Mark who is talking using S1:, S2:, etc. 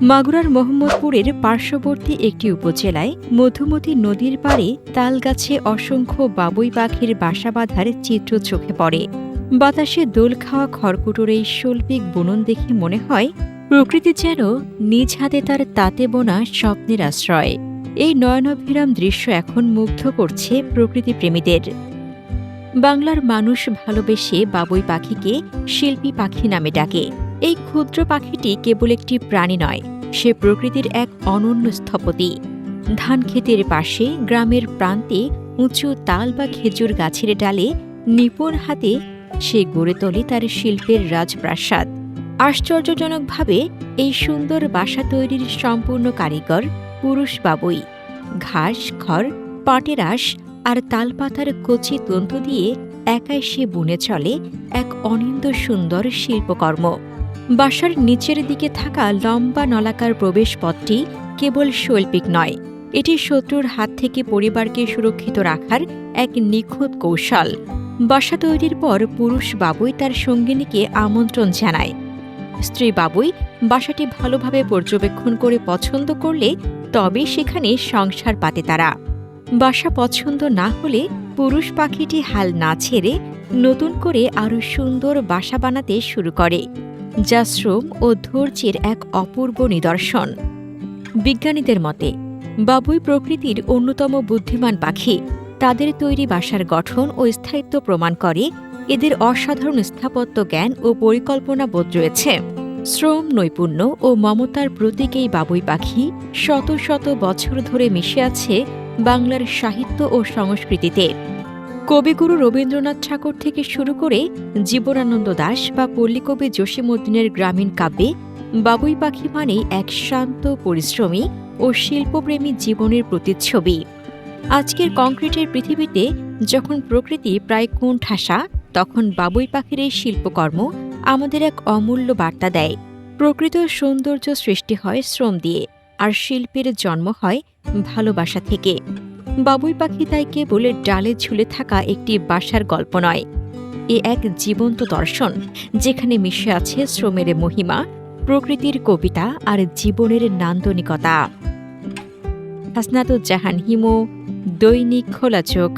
S1: মাগুরার মোহাম্মদপুরের পার্শ্ববর্তী একটি উপজেলায় মধুমতি নদীর পাড়ে তালগাছে অসংখ্য বাবুই পাখির বাসা বাঁধার চিত্র চোখে পড়ে। বাতাসে দোল খাওয়া খড়কুটোর এই শৈল্পিক বুনন দেখে মনে হয়, প্রকৃতি যেন নিজ হাতে তার তাতে বোনা স্বপ্নের আশ্রয়। এই নয়নাভিরাম দৃশ্য এখন মুগ্ধ করছে প্রকৃতি প্রেমীদের বাংলার মানুষ ভালোবেসে বাবুই পাখিকে শিল্পী পাখি নামে ডাকে। এই ক্ষুদ্র পাখিটি কেবল একটি প্রাণী নয়, সে প্রকৃতির এক অনন্য স্থপতি। ধান ক্ষেতের পাশে গ্রামের প্রান্তে উঁচু তাল বা খেজুর গাছের ডালে নিপুণ হাতে সে গড়ে তোলে তার শিল্পের রাজপ্রাসাদ। আশ্চর্যজনকভাবে এই সুন্দর বাসা তৈরির সম্পূর্ণ কারিগর পুরুষ বাবুই। ঘাস, খড় পাটেরাস আর তালপাতার কচি তন্তু দিয়ে একাই সে বুনে চলে এক অনিন্দ সুন্দর শিল্পকর্ম। বাসার নিচের দিকে থাকা লম্বা নলাকার প্রবেশপথটি কেবল শৈল্পিক নয়, এটি শত্রুর হাত থেকে পরিবারকে সুরক্ষিত রাখার এক নিখুঁত কৌশল। বাসা তৈরির পর পুরুষ বাবুই তার সঙ্গিনীকে আমন্ত্রণ জানায়। স্ত্রী বাবুই বাসাটি ভালোভাবে পর্যবেক্ষণ করে পছন্দ করলে তবে সেখানে সংসার পাতে তারা। বাসা পছন্দ না হলে পুরুষ পাখিটি হাল না ছেড়ে নতুন করে আরও সুন্দর বাসা বানাতে শুরু করে। যা শ্রম ও ধৈর্যের এক অপূর্ব নিদর্শন। বিজ্ঞানীদের মতে, বাবুই প্রকৃতির অন্যতম বুদ্ধিমান পাখি। তাদের তৈরি বাসার গঠন ও স্থায়িত্ব প্রমাণ করে এদের অসাধারণ স্থাপত্য জ্ঞান ও পরিকল্পনা বোধ রয়েছে। শ্রম, নৈপুণ্য ও মমতার প্রতীক এই বাবুই পাখি শত শত বছর ধরে মিশে আছে বাংলার সাহিত্য ও সংস্কৃতিতে। কবিগুরু রবীন্দ্রনাথ ঠাকুর থেকে শুরু করে জীবনানন্দ দাস বা পল্লীকবি জসীমউদ্দিনের গ্রামীণ কাব্যে বাবুই পাখি মানেই এক শান্ত, পরিশ্রমী ও শিল্পপ্রেমী জীবনের প্রতিচ্ছবি। আজকের কংক্রিটের পৃথিবীতে যখন প্রকৃতি প্রায় কোণঠাসা, তখন বাবুই পাখির এই শিল্পকর্ম আমাদের এক অমূল্য বার্তা দেয়। প্রকৃত সৌন্দর্য সৃষ্টি হয় শ্রম দিয়ে, আর শিল্পের জন্ম হয় ভালোবাসা থেকে। বাবুই পাখি তাই কেবলের ডালে ঝুলে থাকা একটি বাসার গল্প নয়, এ এক জীবন্ত দর্শন যেখানে মিশে আছে শ্রমের মহিমা, প্রকৃতির কবিতা আর জীবনের নান্দনিকতা। হাসনাত জাহান হিমু, দৈনিক খোলা চোখ।